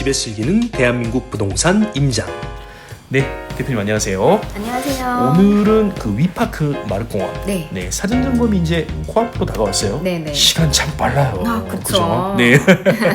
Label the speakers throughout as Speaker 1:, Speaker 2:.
Speaker 1: 집에 실기는 대한민국 부동산 임장. 네, 대표님 안녕하세요.
Speaker 2: 안녕하세요.
Speaker 1: 오늘은 그 위파크 마르공원.
Speaker 2: 네.
Speaker 1: 네, 사전 점검이 이제 코앞으로 다가왔어요.
Speaker 2: 네 네.
Speaker 1: 시간 참 빨라요.
Speaker 2: 아, 그쵸.
Speaker 1: 그죠? 네.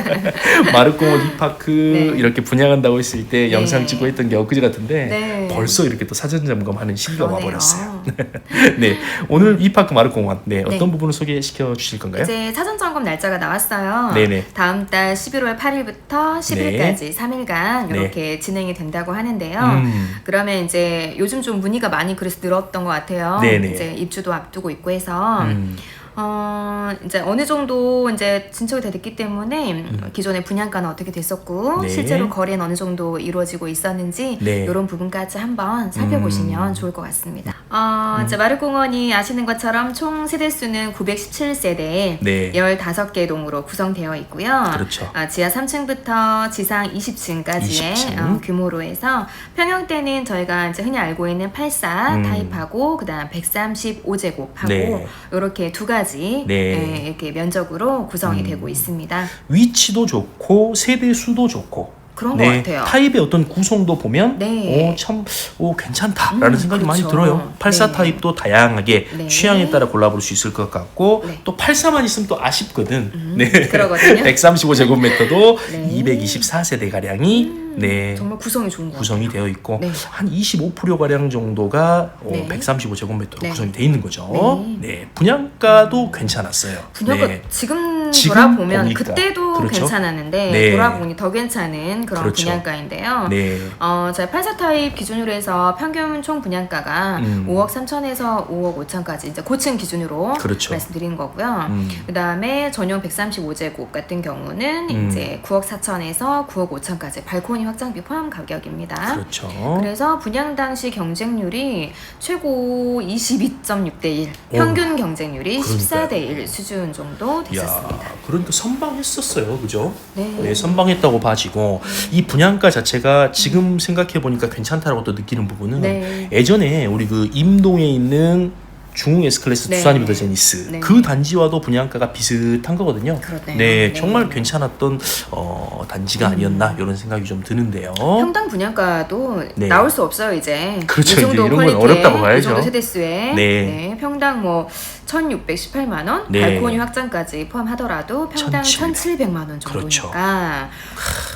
Speaker 1: 마르공원 위파크
Speaker 2: 네.
Speaker 1: 이렇게 분양한다고 했을 때
Speaker 2: 네.
Speaker 1: 영상 찍고 했던 게 엊그제 같은데
Speaker 2: 네.
Speaker 1: 벌써 이렇게 또 사전 점검하는 시기가
Speaker 2: 그러네요.
Speaker 1: 와버렸어요. 네, 오늘 위파크 마르공원 네, 어떤
Speaker 2: 네.
Speaker 1: 부분을 소개시켜 주실 건가요?
Speaker 2: 이제 사전 점검 날짜가 나왔어요.
Speaker 1: 네네.
Speaker 2: 다음 달 11월 8일부터 10일까지 3일간
Speaker 1: 네.
Speaker 2: 이렇게 진행이 된다고 하는데요.
Speaker 1: 음.
Speaker 2: 그러면 이제 요즘 좀 문의가 많이 그래서 늘었던 것 같아요.
Speaker 1: 네네.
Speaker 2: 이제 입주도 앞두고 있고 해서
Speaker 1: 음.
Speaker 2: 어 이제 어느 정도 이제 진척이 다 됐기 때문에 기존의 분양가는 어떻게 됐었고
Speaker 1: 음. 네.
Speaker 2: 실제로 거래는 어느 정도 이루어지고 있었는지
Speaker 1: 네.
Speaker 2: 이런 부분까지 한번 살펴보시면
Speaker 1: 음.
Speaker 2: 좋을 것 같습니다. 어 이제 마을공원이 아시는 것처럼 총 세대 수는 917세대
Speaker 1: 네.
Speaker 2: 15개 동으로 구성되어 있고요.
Speaker 1: 그렇죠.
Speaker 2: 아, 지하 3층부터 지상 20층까지의
Speaker 1: 20층.
Speaker 2: 어, 규모로 해서 평형대는 저희가 이제 흔히 알고 있는 84
Speaker 1: 음.
Speaker 2: 타입하고 그다음 135제곱하고
Speaker 1: 네.
Speaker 2: 이렇게 두 가지
Speaker 1: 네.
Speaker 2: 예, 이렇게 면적으로 구성이
Speaker 1: 음.
Speaker 2: 되고 있습니다.
Speaker 1: 위치도 좋고 세대 수도 좋고
Speaker 2: 그런 것 같아요.
Speaker 1: 타입의 어떤 구성도 보면
Speaker 2: 네.
Speaker 1: 오, 참 오, 괜찮다라는
Speaker 2: 음,
Speaker 1: 생각이 많이
Speaker 2: 그렇죠.
Speaker 1: 들어요. 84
Speaker 2: 네.
Speaker 1: 타입도 다양하게
Speaker 2: 네.
Speaker 1: 취향에 따라 골라볼 수 있을 것 같고
Speaker 2: 네.
Speaker 1: 또 84만 있으면 또 아쉽거든.
Speaker 2: 음,
Speaker 1: 네.
Speaker 2: 그러거든요.
Speaker 1: 135제곱미터도
Speaker 2: 네.
Speaker 1: 224세대 가량이
Speaker 2: 음,
Speaker 1: 네.
Speaker 2: 정말 구성이 좋은 것
Speaker 1: 구성이. 되어 있고
Speaker 2: 네.
Speaker 1: 한 25% 가량 정도가 어,
Speaker 2: 네.
Speaker 1: 135제곱미터로
Speaker 2: 네.
Speaker 1: 구성이 되어 있는 거죠.
Speaker 2: 네.
Speaker 1: 네. 분양가도 괜찮았어요.
Speaker 2: 분야가
Speaker 1: 네.
Speaker 2: 지금,
Speaker 1: 지금
Speaker 2: 돌아보면
Speaker 1: 보니까.
Speaker 2: 그때도
Speaker 1: 그렇죠.
Speaker 2: 괜찮았는데
Speaker 1: 네.
Speaker 2: 돌아보니 더 괜찮은 그런
Speaker 1: 그렇죠.
Speaker 2: 분양가인데요.
Speaker 1: 네.
Speaker 2: 어, 저희 84 타입 기준으로 해서 평균 총 분양가가
Speaker 1: 음.
Speaker 2: 5억 3천에서 5억 5천까지 이제 고층 기준으로
Speaker 1: 그렇죠.
Speaker 2: 말씀드린 거고요.
Speaker 1: 음.
Speaker 2: 그다음에 전용 135제곱 같은 경우는
Speaker 1: 음.
Speaker 2: 이제 9억 4천에서 9억 5천까지 발코니 확장비 포함 가격입니다.
Speaker 1: 그렇죠.
Speaker 2: 그래서 분양 당시 경쟁률이 최고 22.6대 1,
Speaker 1: 오.
Speaker 2: 평균 경쟁률이
Speaker 1: 그러니까요.
Speaker 2: 14대 1 수준 정도
Speaker 1: 야,
Speaker 2: 됐었습니다.
Speaker 1: 그러니까 선방했었어요, 그죠?
Speaker 2: 네.
Speaker 1: 네, 선방했다고 봐지고 이 분양가 자체가 지금 생각해 보니까 괜찮다라고 또 느끼는 부분은
Speaker 2: 네.
Speaker 1: 예전에 우리 그 임동에 있는 중흥 S클래스
Speaker 2: 네.
Speaker 1: 두산이브더 제니스
Speaker 2: 네.
Speaker 1: 그 단지와도 분양가가 비슷한 거거든요.
Speaker 2: 그렇네요.
Speaker 1: 네,
Speaker 2: 네.
Speaker 1: 정말 괜찮았던 어, 단지가 아니었나 이런 생각이 좀 드는데요.
Speaker 2: 평당 분양가도
Speaker 1: 네.
Speaker 2: 나올 수 없어요 이제
Speaker 1: 그렇죠,
Speaker 2: 이 정도
Speaker 1: 이제 이런 건 어렵다고 봐야죠.
Speaker 2: 이 정도 세대수에
Speaker 1: 네.
Speaker 2: 네, 평당 뭐 1,618만 원,
Speaker 1: 네.
Speaker 2: 발코니 확장까지 포함하더라도 평당
Speaker 1: 1,700.
Speaker 2: 1,700만 원
Speaker 1: 그렇죠.
Speaker 2: 정도니까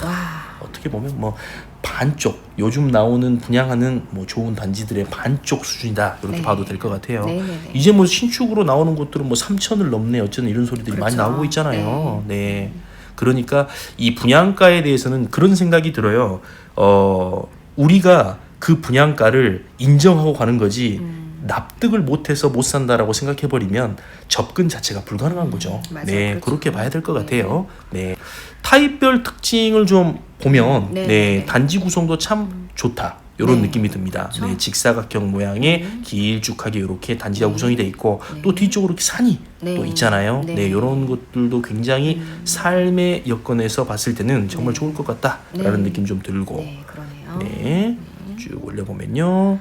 Speaker 2: 와
Speaker 1: 어떻게 보면 뭐 반쪽 요즘 나오는 분양하는 뭐 좋은 단지들의 반쪽 수준이다 이렇게
Speaker 2: 네.
Speaker 1: 봐도 될 것 같아요.
Speaker 2: 네네네.
Speaker 1: 이제 뭐 신축으로 나오는 곳들은 뭐 3천을 넘네 어쩌는 이런 소리들이 많이
Speaker 2: 그렇죠.
Speaker 1: 나오고 있잖아요. 네. 그러니까 이 분양가에 대해서는 그런 생각이 들어요. 어 우리가 그 분양가를 인정하고 가는 거지
Speaker 2: 음.
Speaker 1: 납득을 못해서 못 산다라고 생각해 버리면 접근 자체가 불가능한 거죠.
Speaker 2: 맞아요.
Speaker 1: 네,
Speaker 2: 그렇죠.
Speaker 1: 그렇게 봐야 될것
Speaker 2: 네.
Speaker 1: 같아요. 네, 타입별 특징을 좀 보면
Speaker 2: 네,
Speaker 1: 네,
Speaker 2: 네, 네.
Speaker 1: 단지 구성도 참 좋다. 이런
Speaker 2: 네,
Speaker 1: 느낌이 듭니다.
Speaker 2: 그렇죠.
Speaker 1: 네, 직사각형 모양의
Speaker 2: 음.
Speaker 1: 길쭉하게 이렇게 단지가
Speaker 2: 네.
Speaker 1: 구성이 돼 있고
Speaker 2: 네.
Speaker 1: 또 뒤쪽으로 이렇게 산이
Speaker 2: 네.
Speaker 1: 또 있잖아요. 네,
Speaker 2: 네.
Speaker 1: 이런 것들도 굉장히
Speaker 2: 음.
Speaker 1: 삶의 여건에서 봤을 때는 정말
Speaker 2: 네.
Speaker 1: 좋을 것 같다라는
Speaker 2: 네.
Speaker 1: 느낌 좀 들고
Speaker 2: 네 그러네요.
Speaker 1: 네, 쭉 올려보면요.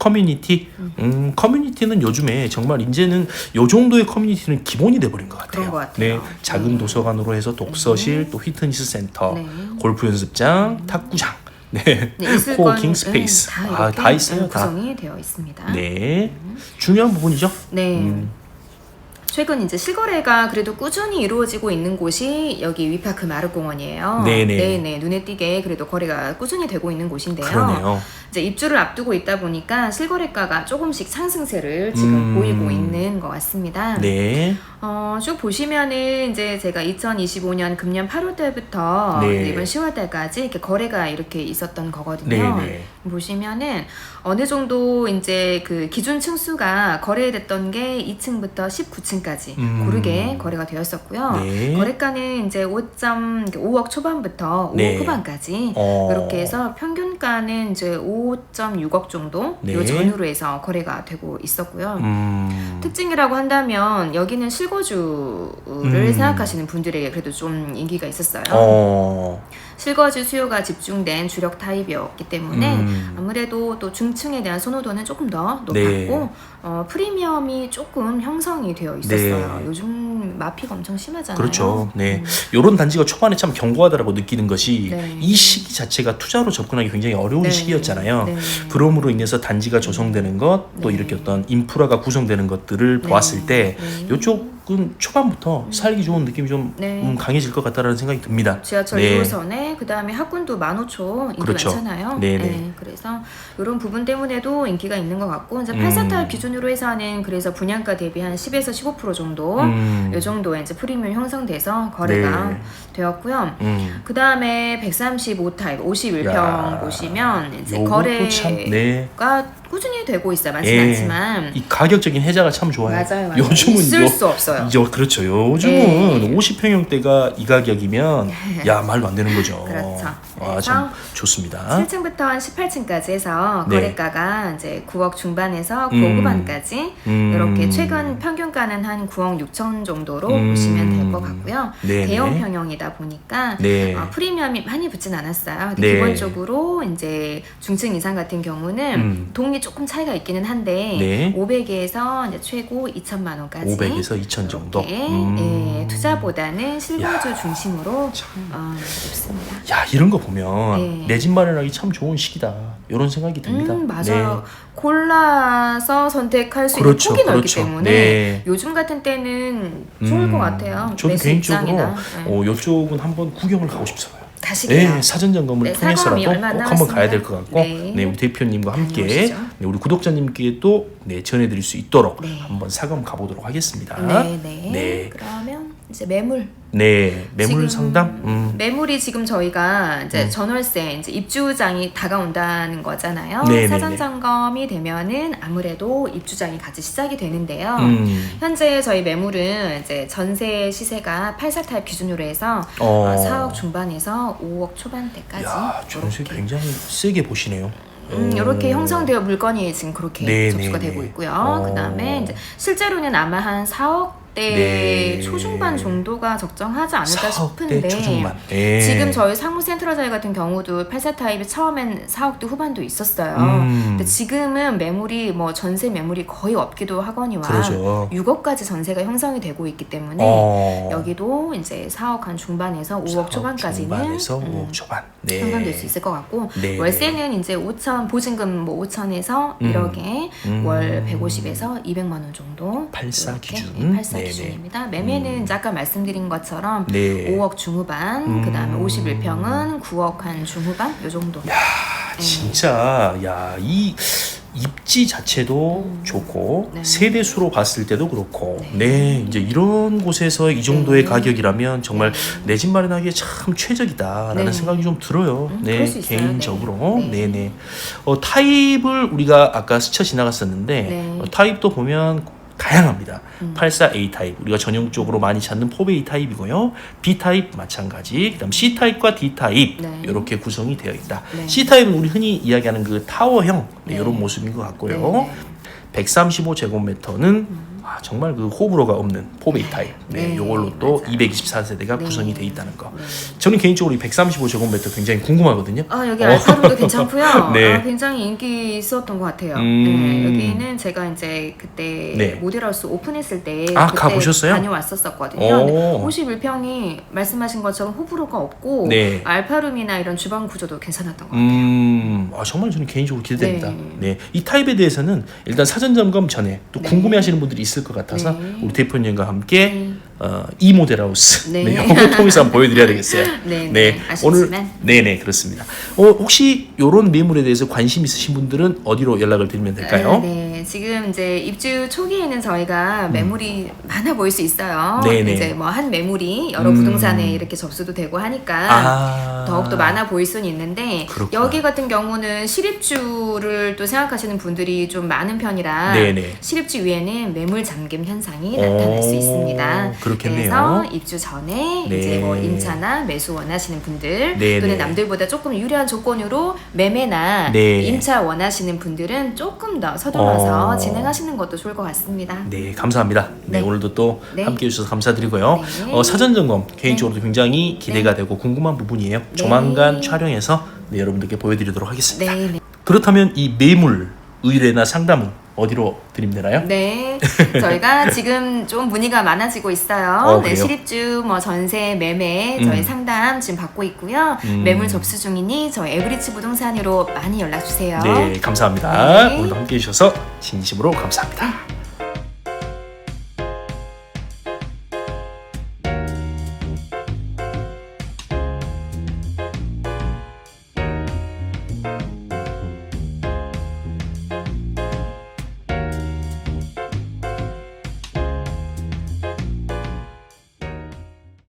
Speaker 1: 커뮤니티, 음, 커뮤니티는 요즘에 정말 이제는 요 정도의 커뮤니티는 기본이 돼버린 것 같아요.
Speaker 2: 그런 것 같아요.
Speaker 1: 네, 작은
Speaker 2: 네.
Speaker 1: 도서관으로 해서 독서실, 또 휘트니스 센터,
Speaker 2: 네.
Speaker 1: 골프 연습장, 탁구장, 네,
Speaker 2: 네, 있을
Speaker 1: 코워킹
Speaker 2: 건,
Speaker 1: 스페이스,
Speaker 2: 음, 다,
Speaker 1: 아,
Speaker 2: 이렇게,
Speaker 1: 다 있어요,
Speaker 2: 음,
Speaker 1: 다.
Speaker 2: 구성이 되어 있습니다.
Speaker 1: 네, 중요한 부분이죠.
Speaker 2: 네.
Speaker 1: 음.
Speaker 2: 최근 이제 실거래가 그래도 꾸준히 이루어지고 있는 곳이 여기 위파크 마르공원이에요.
Speaker 1: 네네.
Speaker 2: 네네. 눈에 띄게 그래도 거래가 꾸준히 되고 있는 곳인데요.
Speaker 1: 그러네요.
Speaker 2: 이제 입주를 앞두고 있다 보니까 실거래가가 조금씩 상승세를 지금
Speaker 1: 음.
Speaker 2: 보이고 있는 것 같습니다.
Speaker 1: 네,
Speaker 2: 어, 쭉 보시면은 이제 제가 2025년 금년 8월 달부터
Speaker 1: 네.
Speaker 2: 이번 10월 달까지 이렇게 거래가 이렇게 있었던 거거든요.
Speaker 1: 네, 네.
Speaker 2: 보시면은 어느 정도 이제 그 기준 층수가 거래됐던 게 2층부터 19층까지
Speaker 1: 음.
Speaker 2: 고르게 거래가 되었었고요.
Speaker 1: 네.
Speaker 2: 거래가는 이제 5.5억 초반부터 5억
Speaker 1: 네.
Speaker 2: 후반까지
Speaker 1: 어.
Speaker 2: 그렇게 해서 평균가는 이제 5.6억 정도
Speaker 1: 네.
Speaker 2: 요 전후로 해서 거래가 되고 있었고요.
Speaker 1: 음,
Speaker 2: 특징이라고 한다면 여기는 실거주를
Speaker 1: 음.
Speaker 2: 생각하시는 분들에게 그래도 좀 인기가 있었어요.
Speaker 1: 어,
Speaker 2: 실거주 수요가 집중된 주력 타입이었기 때문에
Speaker 1: 음.
Speaker 2: 아무래도 또 중층에 대한 선호도는 조금 더 높았고
Speaker 1: 네.
Speaker 2: 어, 프리미엄이 조금 형성이 되어 있었어요.
Speaker 1: 네.
Speaker 2: 요즘 요즘 마피가 엄청 심하잖아요.
Speaker 1: 그렇죠. 네.
Speaker 2: 음.
Speaker 1: 요런 단지가 초반에 참 견고하다라고 느끼는 것이
Speaker 2: 네.
Speaker 1: 이 시기 자체가 투자로 접근하기 굉장히 어려운
Speaker 2: 네.
Speaker 1: 시기였잖아요.
Speaker 2: 네.
Speaker 1: 그럼으로 인해서 단지가 조성되는 것, 또
Speaker 2: 네.
Speaker 1: 이렇게 어떤 인프라가 구성되는 것들을
Speaker 2: 네.
Speaker 1: 보았을 때
Speaker 2: 네.
Speaker 1: 이쪽 은 초반부터 살기 좋은 느낌이 좀
Speaker 2: 네.
Speaker 1: 음, 강해질 것 같다라는 생각이 듭니다.
Speaker 2: 지하철
Speaker 1: 네.
Speaker 2: 1호선에 그다음에 학군도 15,000 인기
Speaker 1: 그렇죠.
Speaker 2: 많잖아요.
Speaker 1: 네네.
Speaker 2: 네, 그래서 이런 부분 때문에도 인기가 있는 것 같고 이제
Speaker 1: 음.
Speaker 2: 84타입 기준으로 해서는 그래서 분양가 대비 한 10에서 15% 정도
Speaker 1: 음.
Speaker 2: 이 정도의 이제 프리미엄 형성돼서 거래가
Speaker 1: 네.
Speaker 2: 되었고요.
Speaker 1: 음.
Speaker 2: 그 다음에 135타입 51평
Speaker 1: 야,
Speaker 2: 보시면 이제
Speaker 1: 요것도
Speaker 2: 거래가
Speaker 1: 참, 네.
Speaker 2: 꾸준히 되고 있어요. 많지는
Speaker 1: 예.
Speaker 2: 않지만
Speaker 1: 이 가격적인 혜자가 참 좋아요.
Speaker 2: 맞아요, 맞아요.
Speaker 1: 요즘은
Speaker 2: 있을
Speaker 1: 요-
Speaker 2: 수 없어요.
Speaker 1: 이제 그렇죠. 요즘은
Speaker 2: 네.
Speaker 1: 50평형대가 이 가격이면 야 말도 안 되는 거죠.
Speaker 2: 그렇죠.
Speaker 1: 아, 참 좋습니다.
Speaker 2: 7층부터 한 18층까지 해서
Speaker 1: 네.
Speaker 2: 거래가가 이제 9억 중반에서 9억
Speaker 1: 음.
Speaker 2: 후반까지
Speaker 1: 음.
Speaker 2: 이렇게 최근 평균가는 한 9억 6천 정도로
Speaker 1: 음.
Speaker 2: 보시면 될 것 같고요.
Speaker 1: 네네.
Speaker 2: 대형 평형이다 보니까
Speaker 1: 네.
Speaker 2: 어, 프리미엄이 많이 붙진 않았어요. 근데
Speaker 1: 네.
Speaker 2: 기본적으로 이제 중층 이상 같은 경우는
Speaker 1: 음.
Speaker 2: 동이 조금 차이가 있기는 한데
Speaker 1: 네.
Speaker 2: 500에서 이제 최고 2천만 원까지
Speaker 1: 500에서 2천 정도. 음.
Speaker 2: 예, 투자보다는 실거주 중심으로 어, 높습니다.
Speaker 1: 야 이런 거 보면
Speaker 2: 네.
Speaker 1: 내집 마련하기 참 좋은 시기다. 이런 생각이 듭니다.
Speaker 2: 음, 맞아요. 골라서 선택할 수
Speaker 1: 그렇죠,
Speaker 2: 있는 폭이 넓기
Speaker 1: 그렇죠.
Speaker 2: 때문에
Speaker 1: 네.
Speaker 2: 요즘 같은 때는 좋을
Speaker 1: 음,
Speaker 2: 것 같아요. 매수
Speaker 1: 개인적으로
Speaker 2: 입장이나. 네.
Speaker 1: 어, 이쪽은 한번 구경을 가고 싶어요.
Speaker 2: 가시게요.
Speaker 1: 네, 사전 점검을
Speaker 2: 네,
Speaker 1: 통해서라도 꼭 한번 가야. 될 것 같고,
Speaker 2: 네.
Speaker 1: 네. 우리 대표님과 함께. 네, 우리 구독자님께 또 네, 전해드릴 수 있도록
Speaker 2: 네.
Speaker 1: 한번 사검 가보도록 하겠습니다.
Speaker 2: 네, 네.
Speaker 1: 네.
Speaker 2: 그러면 이제 매물.
Speaker 1: 네, 매물 상담. 음.
Speaker 2: 매물이 지금 저희가 이제
Speaker 1: 음.
Speaker 2: 전월세 이제 입주장이 다가온다는 거잖아요.
Speaker 1: 네, 네,
Speaker 2: 사전
Speaker 1: 네.
Speaker 2: 점검이 되면은 아무래도 입주장이 같이 시작이 되는데요.
Speaker 1: 음.
Speaker 2: 현재 저희 매물은 이제 전세 시세가 84 타입 기준으로 해서
Speaker 1: 어.
Speaker 2: 4억 중반에서 5억 초반대까지
Speaker 1: 야, 전세
Speaker 2: 이렇게,
Speaker 1: 굉장히 세게 보시네요.
Speaker 2: 음,
Speaker 1: 어.
Speaker 2: 이렇게 형성되어 물건이 지금 그렇게
Speaker 1: 네,
Speaker 2: 접수가
Speaker 1: 네,
Speaker 2: 되고
Speaker 1: 네.
Speaker 2: 있고요.
Speaker 1: 어.
Speaker 2: 그다음에 이제 실제로는 아마 한 4억 대
Speaker 1: 네.
Speaker 2: 초중반 정도가 적정하지 않을까
Speaker 1: 4억대
Speaker 2: 싶은데
Speaker 1: 초중반. 네.
Speaker 2: 지금 저희 상무 센트럴자이 같은 경우도 84 타입이 처음엔 4억대 후반도 있었어요.
Speaker 1: 음.
Speaker 2: 근데 지금은 매물이 뭐 전세 매물이 거의 없기도 하거니와
Speaker 1: 그러죠.
Speaker 2: 6억까지 전세가 형성이 되고 있기 때문에
Speaker 1: 어.
Speaker 2: 여기도 이제 4억 한 중반에서 5억
Speaker 1: 4억
Speaker 2: 초반까지는
Speaker 1: 중반에서
Speaker 2: 음,
Speaker 1: 5억 초반. 네.
Speaker 2: 형성될 수 있을 것 같고
Speaker 1: 네.
Speaker 2: 월세는 이제 5천 보증금 뭐 5천에서
Speaker 1: 음.
Speaker 2: 1억에
Speaker 1: 음.
Speaker 2: 월 150에서 200만 원 정도
Speaker 1: 84
Speaker 2: 이렇게,
Speaker 1: 기준.
Speaker 2: 네, 84
Speaker 1: 네네.
Speaker 2: 기준입니다. 매매는 이제 아까 말씀드린 것처럼
Speaker 1: 네.
Speaker 2: 5억 중후반
Speaker 1: 음.
Speaker 2: 그다음에 51평은 9억 한 중후반 요 정도.
Speaker 1: 야, 진짜 야, 이 입지 자체도 좋고
Speaker 2: 음. 네.
Speaker 1: 세대 수로 봤을 때도 그렇고
Speaker 2: 네.
Speaker 1: 네, 이제 이런 곳에서 이 정도의
Speaker 2: 네.
Speaker 1: 가격이라면 정말
Speaker 2: 네.
Speaker 1: 내집 마련하기에 참 최적이다라는
Speaker 2: 네.
Speaker 1: 생각이 좀 들어요.
Speaker 2: 음,
Speaker 1: 네. 개인적으로
Speaker 2: 네.
Speaker 1: 네, 네. 어, 타입을 우리가 아까 스쳐 지나갔었는데
Speaker 2: 네.
Speaker 1: 어, 타입도 보면 다양합니다.
Speaker 2: 음.
Speaker 1: 84A 타입 우리가 전형적으로 많이 찾는 4A 타입이고요. B 타입 마찬가지. 그다음 C 타입과 D 타입
Speaker 2: 네.
Speaker 1: 이렇게 구성이 되어 있다.
Speaker 2: 네.
Speaker 1: C 타입은 우리 흔히 이야기하는 그 타워형 네,
Speaker 2: 네.
Speaker 1: 이런 모습인 것 같고요.
Speaker 2: 네.
Speaker 1: 135제곱미터는 아, 정말 그 호불호가 없는 4A 타입. 네,
Speaker 2: 네,
Speaker 1: 요걸로 또
Speaker 2: 맞아요.
Speaker 1: 224세대가
Speaker 2: 네.
Speaker 1: 구성이 돼 있다는 거.
Speaker 2: 네.
Speaker 1: 저는 개인적으로 이 135제곱미터 굉장히 궁금하거든요.
Speaker 2: 아 여기
Speaker 1: 어.
Speaker 2: 알파룸도 괜찮고요.
Speaker 1: 네.
Speaker 2: 아, 굉장히 인기 있었던 것 같아요.
Speaker 1: 음.
Speaker 2: 네, 여기는 제가 이제 그때
Speaker 1: 네.
Speaker 2: 모델하우스 오픈했을 때
Speaker 1: 아,
Speaker 2: 그때
Speaker 1: 가보셨어요?
Speaker 2: 다녀왔었었거든요.
Speaker 1: 오.
Speaker 2: 51평이 말씀하신 것처럼 호불호가 없고
Speaker 1: 네.
Speaker 2: 알파룸이나 이런 주방 구조도 괜찮았던 것 같아요.
Speaker 1: 음, 아, 정말 저는 개인적으로 기대됩니다. 네.
Speaker 2: 네.
Speaker 1: 이 타입에 대해서는 일단 사전 점검 전에 또
Speaker 2: 네.
Speaker 1: 궁금해하시는 분들이 있을 것 같아서
Speaker 2: 네.
Speaker 1: 우리 대표님과 함께
Speaker 2: 네.
Speaker 1: 어, 이 모델 하우스 네.
Speaker 2: 네.
Speaker 1: 이거 통해서 한번 보여드려야 되겠어요.
Speaker 2: 네, 네.
Speaker 1: 오늘
Speaker 2: 아쉽지만.
Speaker 1: 네네 그렇습니다. 어, 혹시 이런 매물에 대해서 관심 있으신 분들은 어디로 연락을 드리면 될까요?
Speaker 2: 아, 네, 지금 이제 입주 초기에는 저희가 매물이 많아 보일 수 있어요.
Speaker 1: 음. 네네.
Speaker 2: 이제 뭐 한 매물이 여러
Speaker 1: 음.
Speaker 2: 부동산에 이렇게 접수도 되고 하니까
Speaker 1: 아,
Speaker 2: 더욱더 많아 보일 수는 있는데
Speaker 1: 그렇구나.
Speaker 2: 여기 같은 경우는 실입주를 또 생각하시는 분들이 좀 많은 편이라
Speaker 1: 네네.
Speaker 2: 실입주 위에는 매물 잠김 현상이
Speaker 1: 오,
Speaker 2: 나타날 수 있습니다.
Speaker 1: 그 렇겠네요.
Speaker 2: 그래서 입주 전에
Speaker 1: 네.
Speaker 2: 이제 뭐 임차나 매수 원하시는 분들
Speaker 1: 네네.
Speaker 2: 또는 남들보다 조금 유리한 조건으로 매매나
Speaker 1: 네.
Speaker 2: 임차 원하시는 분들은 조금 더 서둘러서
Speaker 1: 어.
Speaker 2: 진행하시는 것도 좋을 것 같습니다.
Speaker 1: 네, 감사합니다. 네,
Speaker 2: 네.
Speaker 1: 오늘도 또
Speaker 2: 네.
Speaker 1: 함께 해주셔서 감사드리고요.
Speaker 2: 네.
Speaker 1: 어, 사전 점검 개인적으로도 굉장히 기대가 되고 궁금한 부분이에요. 조만간 촬영해서 네, 여러분들께 보여드리도록 하겠습니다.
Speaker 2: 네, 네.
Speaker 1: 그렇다면 이 매물 의뢰나 상담은 어디로 드리면 되나요?
Speaker 2: 네, 저희가 지금 좀 문의가 많아지고 있어요.
Speaker 1: 어,
Speaker 2: 네,
Speaker 1: 그래요?
Speaker 2: 실입주, 뭐 전세, 매매 저희
Speaker 1: 음.
Speaker 2: 상담 지금 받고 있고요.
Speaker 1: 음.
Speaker 2: 매물 접수 중이니 저희 에브리치 부동산으로 많이 연락 주세요.
Speaker 1: 네, 감사합니다.
Speaker 2: 네.
Speaker 1: 오늘도 함께 해주셔서 진심으로 감사합니다.